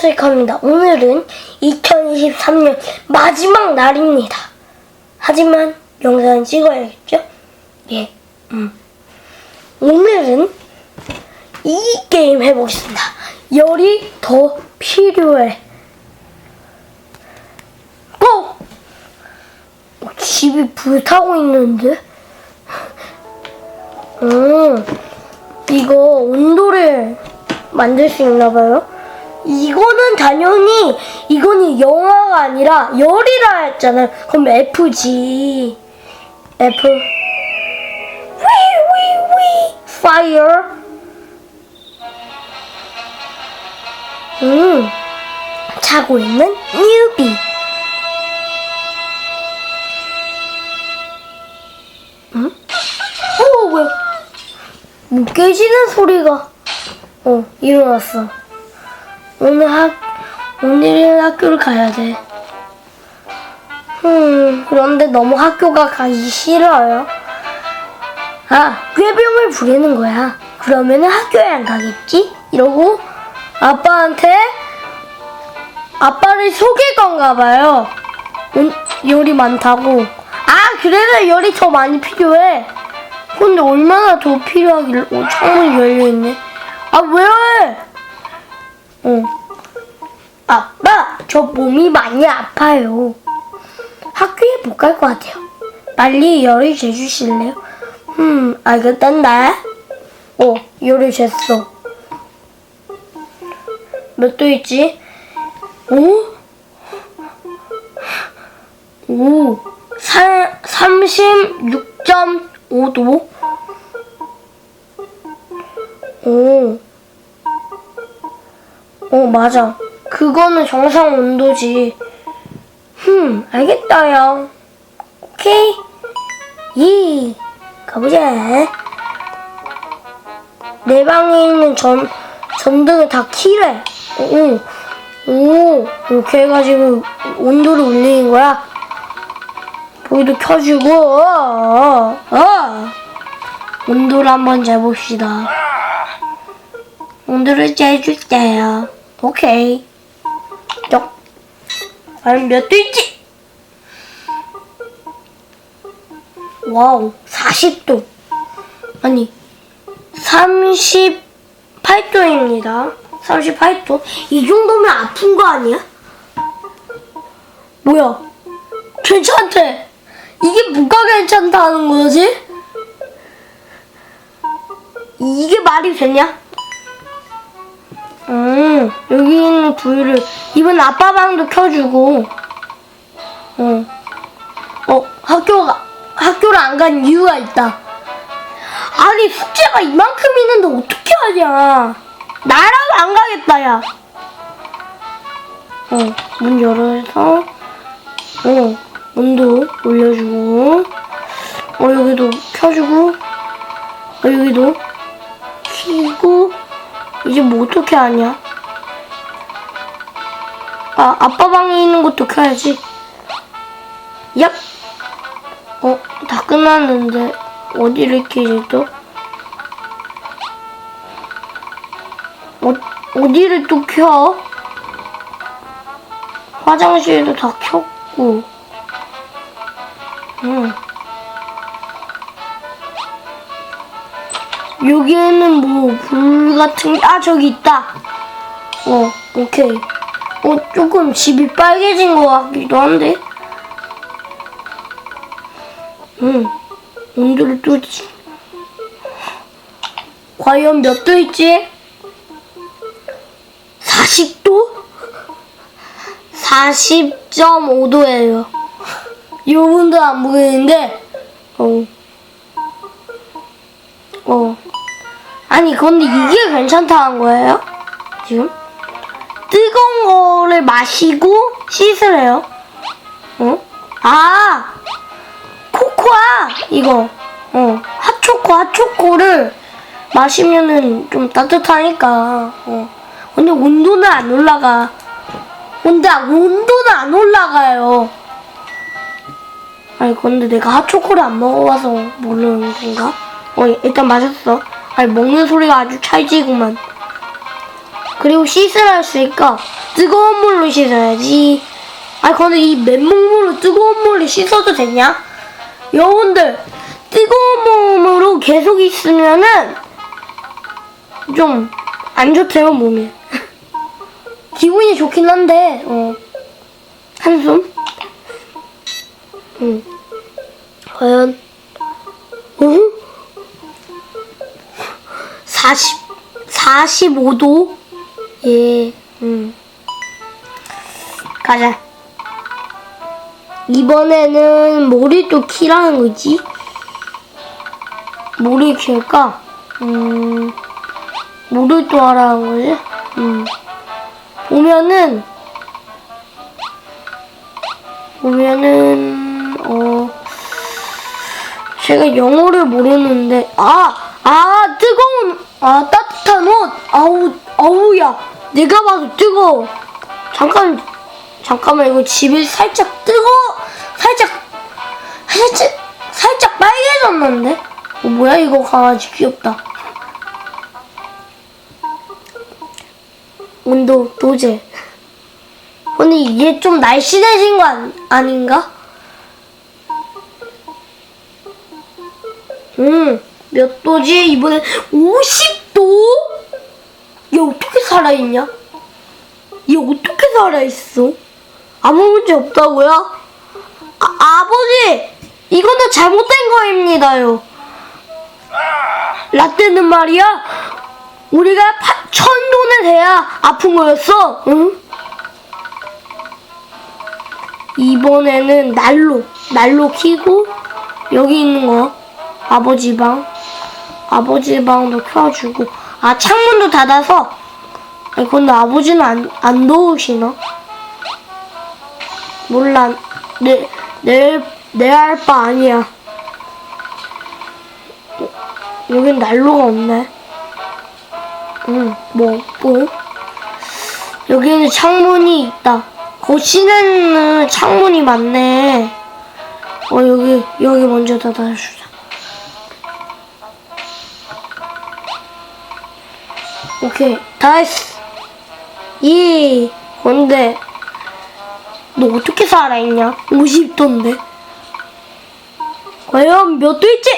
셀카입니다. 오늘은 2023년 마지막 날입니다. 하지만 영상을 찍어야겠죠? 예. 음. 오늘은 이 게임 해보겠습니다. 열이 더 필요해. 고! 어, 집이 불타고 있는데? 음, 이거 온도를 만들 수 있나봐요. 이거는 당연히, 이거는 영화가 아니라 열이라 했잖아요. 그럼 F지. F. 위 위 위 fire. 음, 자고 있는 뉴비. 응? 어, 뭐야? 뭐 깨지는 소리가. 어, 일어났어. 오늘 학, 오늘은 학교를 가야 돼. 음, 그런데 너무 학교가 가기 싫어요. 아, 꾀병을 부리는 거야. 그러면은 학교에 안 가겠지? 이러고 아빠한테 아빠를 속일 건가 봐요. 온, 열이 많다고. 아, 그래서 열이 더 많이 필요해. 근데 얼마나 더 필요하길래 어, 창문이 열려있네. 아, 왜? 어. 아빠, 저 몸이 많이 아파요. 학교에 못 갈 것 같아요. 빨리 열을 재주실래요? 음, 알겠단다. 어, 열을 쟀어. 몇 도 있지? 오? 오, 36.5도? 오. 어, 맞아. 그거는 정상 온도지. 흠, 알겠다요. 오케이. 이, 가보자. 내 방에 있는 전, 전등을 다 키래. 오, 오, 이렇게 해가지고 온도를 올리는 거야. 불도 켜주고, 어, 어, 어. 온도를 한번 재봅시다. 온도를 재줄게요. 오케이. 쪽. 과연 몇 도있지? 와우, 40도. 아니, 38도입니다. 38도? 이 정도면 아픈 거 아니야? 뭐야? 괜찮대. 이게 뭐가 괜찮다는 거지? 이게 말이 되냐? 음, 여기 있는 불을 이번 아빠 방도 켜주고, 어, 어, 학교가 학교를 안 간 이유가 있다. 아니 숙제가 이만큼 있는데 어떻게 하냐? 나라도 안 가겠다 야. 어, 문 열어서, 어, 온도 올려주고, 어 여기도 켜주고, 어 여기도 켜고. 이제 뭐 어떻게 하냐? 아, 아빠 방에 있는 것도 켜야지. 얍! 어, 다 끝났는데, 어디를 켜지 또? 어, 어디를 또 켜? 화장실도 다 켰고. 응. 여기에는 뭐 불 같은 게, 아 저기 있다. 어 오케이. 어 조금 집이 빨개진 것 같기도 한데. 응. 온도를 뚜지. 과연 몇 도 있지? 40도? 40.5도예요. 요분도 안 보이는데, 어. 어. 아니, 근데 이게 괜찮다는 거예요? 지금? 뜨거운 거를 마시고 씻으래요. 어? 아! 코코아! 이거. 어. 핫초코, 핫초코를 마시면은 좀 따뜻하니까. 어. 근데 온도는 안 올라가. 근데 온도는 안 올라가요. 아니, 근데 내가 핫초코를 안 먹어봐서 모르는 건가? 어, 일단 마셨어. 아니, 먹는 소리가 아주 찰지구만. 그리고 씻으라 했으니까 뜨거운 물로 씻어야지. 아 근데 이 맨몸으로 뜨거운 물로 씻어도 되냐? 여러분들 뜨거운 몸으로 계속 있으면은 좀 안 좋대요 몸에. 기분이 좋긴 한데 어 한숨. 응. 과연 응? 40 45도 예. 음. 가자. 이번에는 또 키라는 거지? 뭐를 키울까? 음. 뭐를 또 하라는 거지? 음. 보면은 보면은 어 제가 영어를 모르는데 아 아 뜨거운 아 따뜻한 옷? 아우 아우야. 내가 봐도 뜨거워. 잠깐 잠깐만 이거 집이 살짝 뜨거? 살짝 살짝 살짝 빨개졌는데? 어, 뭐야 이거 강아지 귀엽다. 온도 도제 근데 이게 좀 날씬해진 거 아닌가? 음, 몇 도지? 이번엔 50도? 얘 어떻게 살아있냐? 얘 어떻게 살아있어? 아무 문제 없다고요? 아, 아버지! 이거는 잘못된 거입니다요. 라떼는 말이야, 우리가 파, 천 돈을 내야 아픈 거였어, 응? 이번에는 난로, 난로 키고, 여기 있는 거, 아버지 방, 아버지 방도 켜주고, 아, 창문도 닫아서, 아니, 근데 아버지는 안, 안 더우시나? 몰라, 내, 내, 내알바 아니야. 여긴 난로가 없네. 응, 뭐 없고. 여기는 창문이 있다. 거실에는 창문이 많네. 어, 여기, 여기 먼저 닫아주자. 오케이, 다 했어. 예. 근데, 너 어떻게 살아있냐? 50도인데. 과연 몇 도일지?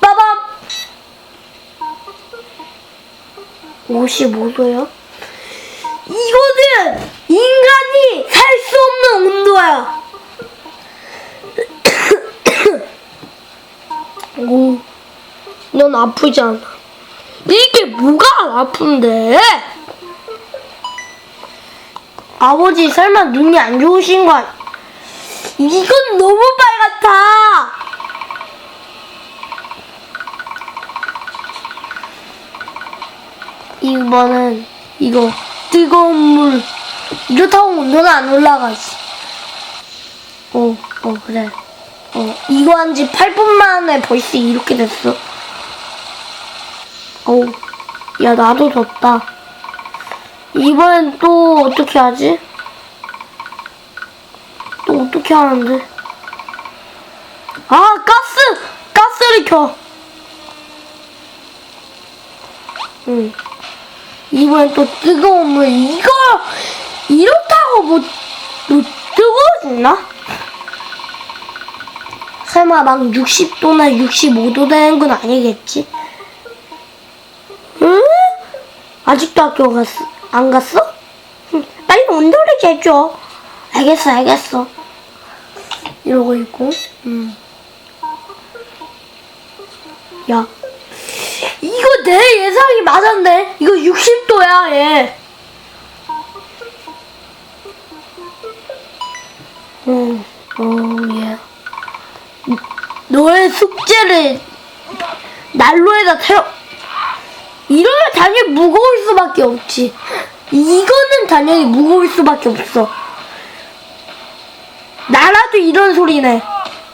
빠밤! 55도요? 이거는 인간이 살 수 없는 온도야. 오, 넌 아프지 않아. 뭐가 아픈데? 아버지 설마 눈이 안 좋으신 거 아니... 이건 너무 빨갛다. 이번은 이거 뜨거운 물 이렇다고 온도는 안 올라가지. 어, 어 그래. 어 이거 한 지 8분 만에 벌써 이렇게 됐어. 어우, 야 나도 졌다. 이번엔 또 어떻게 하지? 또 어떻게 하는데? 아 가스! 가스를 켜. 응. 이번엔 또 뜨거운 물 이거 이렇다고 뭐, 뭐 뜨거워졌나? 설마 막 60도나 65도 되는 건 아니겠지? 응? 아직도 학교 갔어? 안 갔어? 응, 빨리 온도를 재줘. 알겠어, 알겠어. 이러고 있고, 음. 야, 이거 내 예상이 맞았네. 이거 60도야, 얘. 어, 어, 예. 너의 숙제를 난로에다 태워. 이러면 당연히 무거울 수밖에 없지. 이거는 당연히 무거울 수밖에 없어. 나라도 이런 소리네.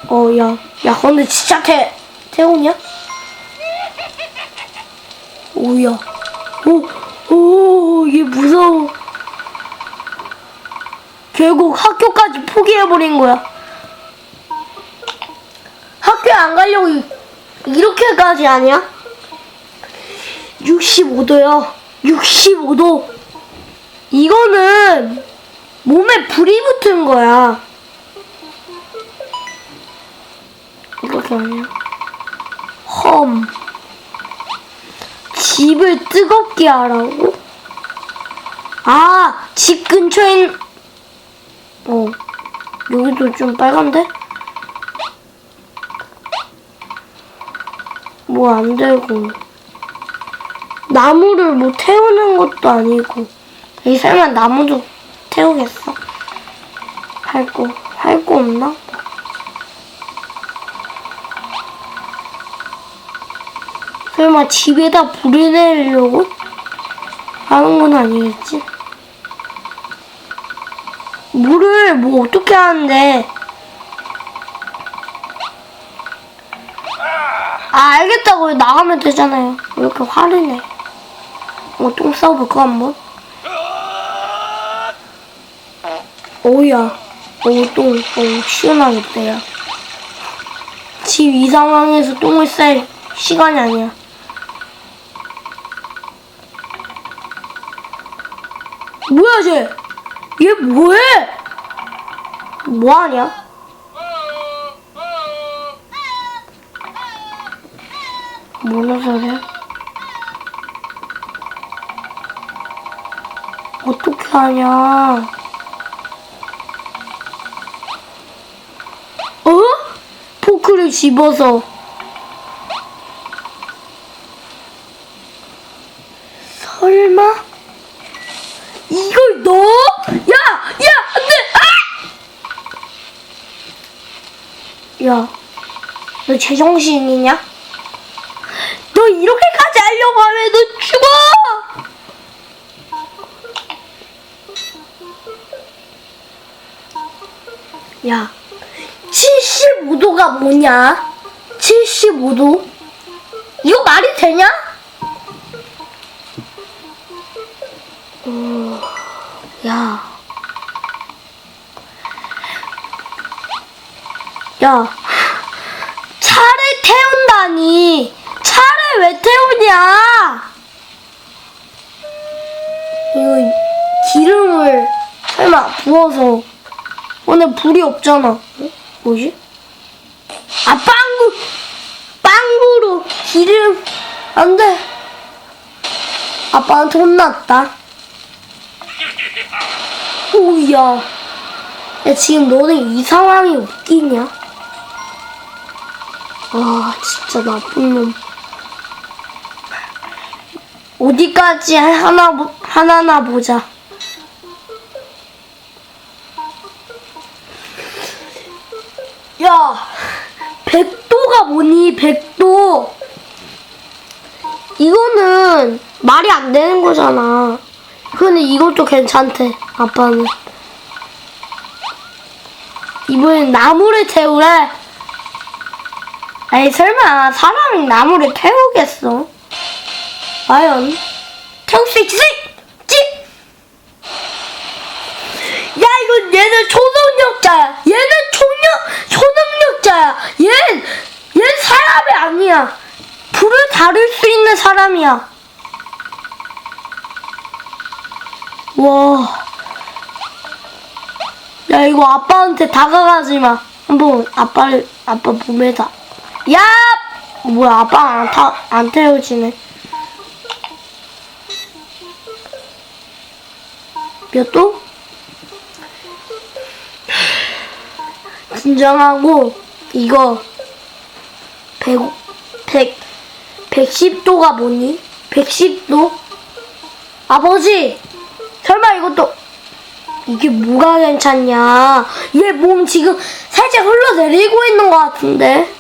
어, 야, 야, 근데 진짜 태, 태우냐? 오야. 오, 오, 얘 무서워. 결국 학교까지 포기해버린 거야. 학교에 안 가려고 이- 이렇게까지 하냐? 65도야. 65도. 이거는 몸에 불이 붙은 거야. 이렇게 아니야? 험. 집을 뜨겁게 하라고? 아, 집 근처에 어, 여기도 좀 빨간데? 뭐 안 되고. 나무를 뭐 태우는 것도 아니고. 이 설마 나무도 태우겠어? 할 거, 할 거 없나? 설마 집에다 불을 내려고 하는 건 아니겠지? 물을 뭐 어떻게 하는데? 아 알겠다고요 나가면 되잖아요 왜 이렇게 화를 내? 어, 똥 싸워볼까 한번? 오야 오똥 어, 시원하겠다 야. 집이 상황에서 똥을 쌀 시간이 아니야 뭐야 쟤? 얘 뭐해? 뭐하냐? 뭐는 소리야? 어떻게 하냐? 어? 포크를 집어서 설마? 이걸 넣어? 야! 야! 안 돼! 아! 야, 너 제정신이냐? 너 이렇게까지 하려고 하면 너 죽어! 야, 75도가 뭐냐? 75도? 이거 말이 되냐? 어, 야. 야, 차를 태운다니. 차를 왜 태우냐? 이거 기름을 설마 부어서 오늘 불이 없잖아. 어? 뭐지? 아 빵구 빵구로 기름 안 돼. 아빠한테 혼났다. 오야. 야 지금 너는 이 상황이 웃기냐? 아 진짜 나쁜 놈. 어디까지 하나 보- 하나나 보자. 야, 백도가 뭐니? 백도. 이거는 말이 안 되는 거잖아. 근데 이것도 괜찮대. 아빠는. 이번엔 나무를 태우래. 아니 설마 사람이 나무를 태우겠어? 과연 태울 수 있지? 지? 야 이건 얘는 초능력자야. 얘는 초능 초능력자야. 얘, 얘 사람이 아니야. 불을 다룰 수 있는 사람이야. 와. 야 이거 아빠한테 다가가지 마. 한번 아빠를 아빠 몸에다. 야! 뭐야 아빠 안, 타, 안 태워지네. 몇 도? 진정하고 이거 100, 100, 110도가 뭐니? 110도? 아버지! 설마 이것도 이게 뭐가 괜찮냐? 얘 몸 지금 살짝 흘러내리고 있는 것 같은데?